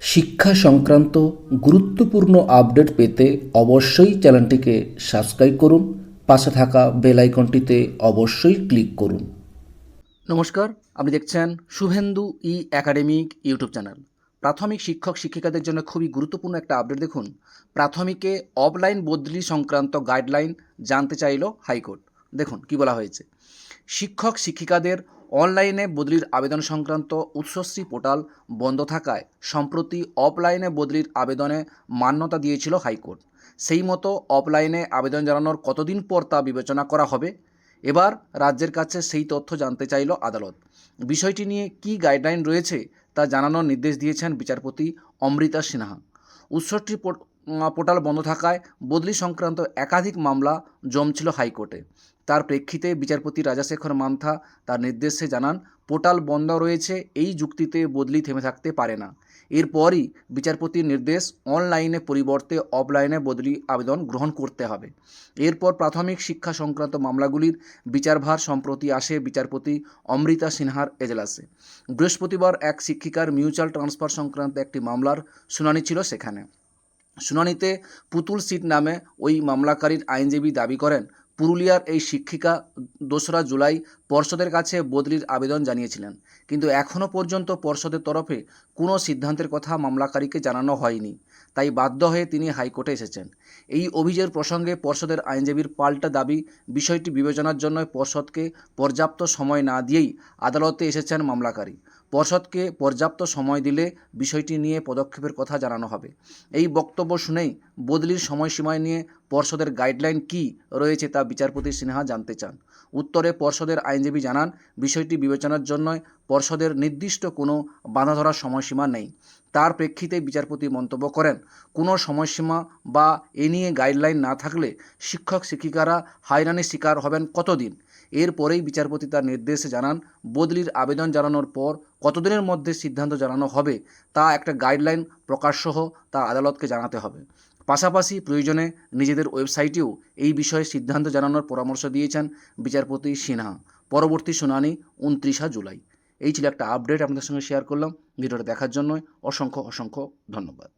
শিক্ষা সংক্রান্ত গুরুত্বপূর্ণ আপডেট পেতে অবশ্যই চ্যানেলটিকে সাবস্ক্রাইব করুন, পাশে থাকা বেল আইকনটিতে অবশ্যই ক্লিক করুন। নমস্কার, আপনি দেখছেন Suvendu e academic YouTube channel. প্রাথমিক শিক্ষক শিক্ষিকাদের জন্য খুবই গুরুত্বপূর্ণ একটা আপডেট দেখুন। প্রাথমিকে অফলাইন বদলি সংক্রান্ত গাইডলাইন জানতে চাইল হাইকোর্ট। দেখুন কি বলা হয়েছে। শিক্ষক শিক্ষিকাদের অনলাইনে বদলির আবেদন সংক্রান্ত উৎসশ্রী পোর্টাল বন্ধ থাকায় সম্প্রতি অফলাইনে বদলির আবেদনে মান্যতা দিয়েছিল হাইকোর্ট। সেই মতো অফলাইনে আবেদন জানানোর কতদিন পর তা বিবেচনা করা হবে? এবার রাজ্যের কাছে সেই তথ্য জানতে চাইল আদালত। বিষয়টি নিয়ে কী গাইডলাইন রয়েছে তা জানানোর নির্দেশ দিয়েছেন বিচারপতি অমৃতা সিনহা। উৎসটি পোর্টাল বন্ধ থাকায় বদলি সংক্রান্ত একাধিক মামলা জমছিল হাইকোর্টে। তার প্রেক্ষিতে বিচারপতি রাজাশেখর মান্থা তার নির্দেশে জানান, পোর্টাল বন্ধ রয়েছে, এই যুক্তিতে বদলি থেমে থাকতে পারে না। এরপরই বিচারপতির নির্দেশ, অনলাইনে পরিবর্তে অফলাইনে বদলি আবেদন গ্রহণ করতে হবে। এরপর প্রাথমিক শিক্ষা সংক্রান্ত মামলাগুলির বিচারভার সম্প্রতি আসে বিচারপতি অমৃতা সিনহার এজলাসে। বৃহস্পতিবার এক শিক্ষিকার মিউচুয়াল ট্রান্সফার সংক্রান্ত একটি মামলার শুনানি ছিল সেখানে। শুনানিতে পুতুল সিট নামে ওই মামলাকারীর আইনজীবী দাবি করেন। পুরুলিয়ার এই শিক্ষিকা দোসরা জুলাই পর্ষদের কাছে বদলির আবেদন জানিয়েছিলেন। কিন্তু এখনও পর্যন্ত পর্ষদের তরফে কোনো সিদ্ধান্তের কথা মামলাকারীকে জানানো হয়নি। তাই বাধ্য হয়ে তিনি হাইকোর্টে এসেছেন। এই অভিযোগের প্রসঙ্গে পর্ষদের আইনজীবীর পাল্টা দাবি বিষয়টি বিবেচনার জন্য পর্ষদকে পর্যাপ্ত সময় না দিয়েই আদালতে এসেছেন মামলাকারী। পর্ষদকে পর্যাপ্ত সময় দিলে বিষয়টি নিয়ে পদক্ষেপের কথা জানানো হবে। এই বক্তব্য শুনেই বদলির সময়সীমায় নিয়ে পর্ষদের গাইডলাইন কী রয়েছে তা বিচারপতি সিনহা জানতে চান। উত্তরে পর্ষদের আইনজীবী জানান, বিষয়টি বিবেচনার জন্য পর্ষদের নির্দিষ্ট কোনো বাধা ধরার সময়সীমা নেই। তার প্রেক্ষিতে বিচারপতি মন্তব্য করেন, কোনো সময়সীমা বা এ নিয়ে গাইডলাইন না থাকলে শিক্ষক শিক্ষিকারা হয়রানির শিকার হবেন কতদিন? এরপরেই বিচারপতি তার নির্দেশে জানান, বদলির আবেদন জানানোর পর কতদিনের মধ্যে সিদ্ধান্ত জানানো হবে তা একটা গাইডলাইন প্রকাশসহ তা আদালতকে জানাতে হবে। পাশাপাশি প্রয়োজনে নিজেদের ওয়েবসাইটেও এই বিষয়ে সিদ্ধান্ত জানানোর পরামর্শ দিয়েছেন বিচারপতি সিনহা। পরবর্তী শুনানি উনত্রিশা জুলাই। এই ছিল একটা আপডেট আপনাদের সঙ্গে শেয়ার করলাম। ভিডিওটা দেখার জন্য অসংখ্য অসংখ্য ধন্যবাদ।